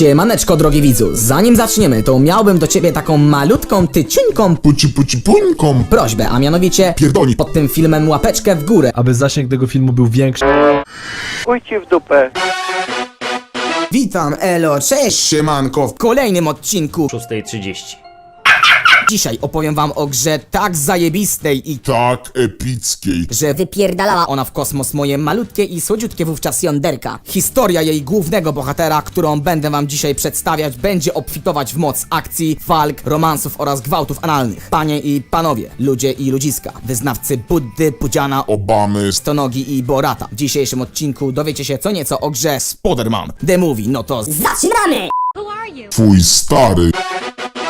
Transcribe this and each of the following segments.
Siemaneczko drogi widzu, zanim zaczniemy to miałbym do ciebie taką malutką tyciuńką Puci puci puńką. prośbę, a mianowicie Pierdoli. pod tym filmem łapeczkę w górę. aby zasięg tego filmu był większy. Chuj ci w dupę. Witam, elo, cześć! Siemanko. W kolejnym odcinku 6.30. dzisiaj opowiem wam o grze tak zajebistej i Tak epickiej. że wypierdalała ona w kosmos moje malutkie i słodziutkie wówczas jąderka. Historia jej głównego bohatera, którą będę wam dzisiaj przedstawiać, będzie obfitować w moc akcji, walk, romansów oraz gwałtów analnych. Panie i panowie, ludzie i ludziska, wyznawcy Buddy, Pudziana, Obamy. Stonogi i Borata. W dzisiejszym odcinku dowiecie się co nieco o grze Spoderman. The Movie, no to zaczynamy! Who are you? Twój stary.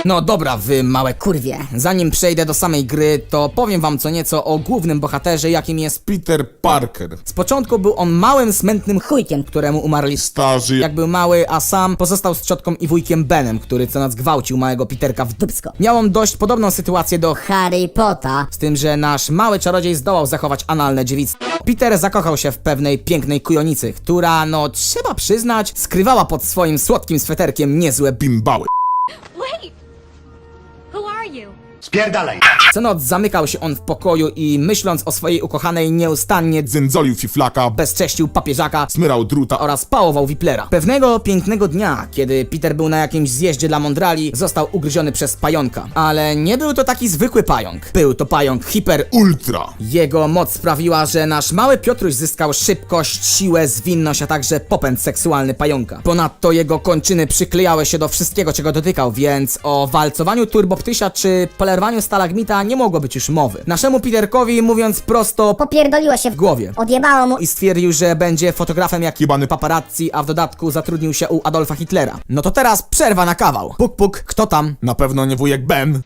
No dobra, wy małe kurwie. Zanim przejdę do samej gry, to powiem wam co nieco o głównym bohaterze, jakim jest Peter Parker. Z początku był on małym, smętnym chujkiem, któremu umarli Starzy jak był mały, a sam pozostał z ciotką i wujkiem Benem, który co noc gwałcił małego Peterka w dupsko. Miał on dość podobną sytuację do Harry Potta, z tym, że nasz mały czarodziej zdołał zachować analne dziewictwo. Peter zakochał się w pewnej pięknej kujonicy, która, no trzeba przyznać, skrywała pod swoim słodkim sweterkiem niezłe bimbały. Wait! Who are you? Co noc zamykał się on w pokoju i myśląc o swojej ukochanej nieustannie Zędzolił fiflaka. bezcześcił papieżaka Smyrał druta. oraz pałował Wiplera. Pewnego pięknego dnia, kiedy Peter był na jakimś zjeździe dla Mondrali, został ugryziony przez pająka. Ale nie był to taki zwykły pająk. Był to pająk hiper Ultra. jego moc sprawiła, że nasz mały Piotruś zyskał szybkość, siłę, zwinność, a także popęd seksualny pająka. Ponadto jego kończyny przyklejały się do wszystkiego, czego dotykał, więc o walcowaniu turboptysia czy polerwaniu stalagmita nie mogło być już mowy. Naszemu Peterkowi, mówiąc prosto, po Popierdoliło się w w głowie. Odjebało mu I stwierdził, że będzie fotografem jak Jebany paparazzi, a w dodatku zatrudnił się u Adolfa Hitlera. No to teraz przerwa na kawał. Puk puk, kto tam? Na pewno nie wujek Ben.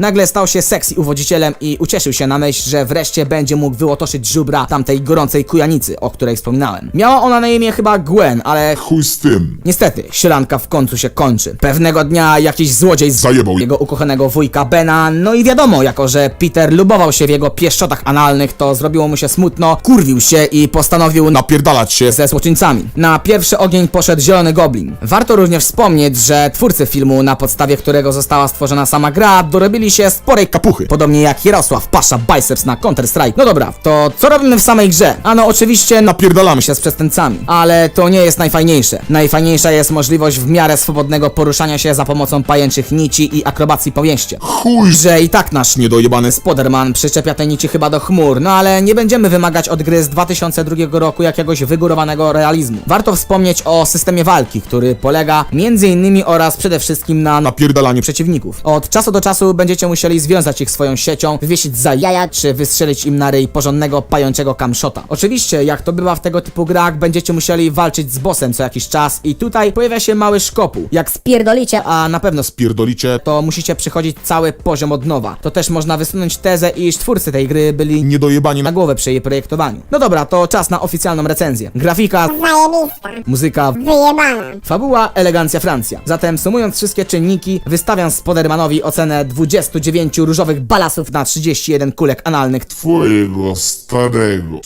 Nagle stał się sexy uwodzicielem i ucieszył się na myśl, że wreszcie będzie mógł wyłotoszyć żubra tamtej gorącej kujanicy, o której wspominałem. Miała ona na imię chyba Gwen, ale Chuj z tym. Niestety, sielanka w końcu się kończy. Pewnego dnia jakiś złodziej z Zajebał. jego ukochanego wujka Bena, no i wiadomo, jako że Peter lubował się w jego pieszczotach analnych, to zrobiło mu się smutno, kurwił się i postanowił Napierdalać się. ze złoczyńcami. Na pierwszy ogień poszedł Zielony Goblin. Warto również wspomnieć, że twórcy filmu, na podstawie którego została stworzona sama gra, dorobili się sporej kapuchy. Podobnie jak Jarosław Pasza Biceps na Counter-Strike. No dobra, to co robimy w samej grze? Ano oczywiście napierdalamy się z przestępcami. Ale to nie jest najfajniejsze. Najfajniejsza jest możliwość w miarę swobodnego poruszania się za pomocą pajęczych nici i akrobacji po mieście. Chuj. Że i tak nasz niedojebany Spoderman przyczepia te nici chyba do chmur, no ale nie będziemy wymagać od gry z 2002 roku jakiegoś wygórowanego realizmu. Warto wspomnieć o systemie walki, który polega między innymi oraz przede wszystkim na Napierdalaniu. przeciwników. Od czasu do czasu będziecie musieli związać ich swoją siecią, wywiesić za jaja, czy wystrzelić im na ryj porządnego pajączego kamszota. Oczywiście, jak to bywa w tego typu grach, będziecie musieli walczyć z bossem co jakiś czas i tutaj pojawia się mały szkopuł. Jak spierdolicie, a na pewno Pierdolicie. to musicie przechodzić cały poziom od nowa. To też można wysunąć tezę, iż twórcy tej gry byli Niedojebani na na... głowę przy jej projektowaniu. No dobra, to czas na oficjalną recenzję. Grafika, zajebista, muzyka, wyjebana. fabuła, elegancja Francja. Zatem sumując wszystkie czynniki, wystawiam Spodermanowi ocenę 29 różowych balasów na 31 kulek analnych. Twojego starego.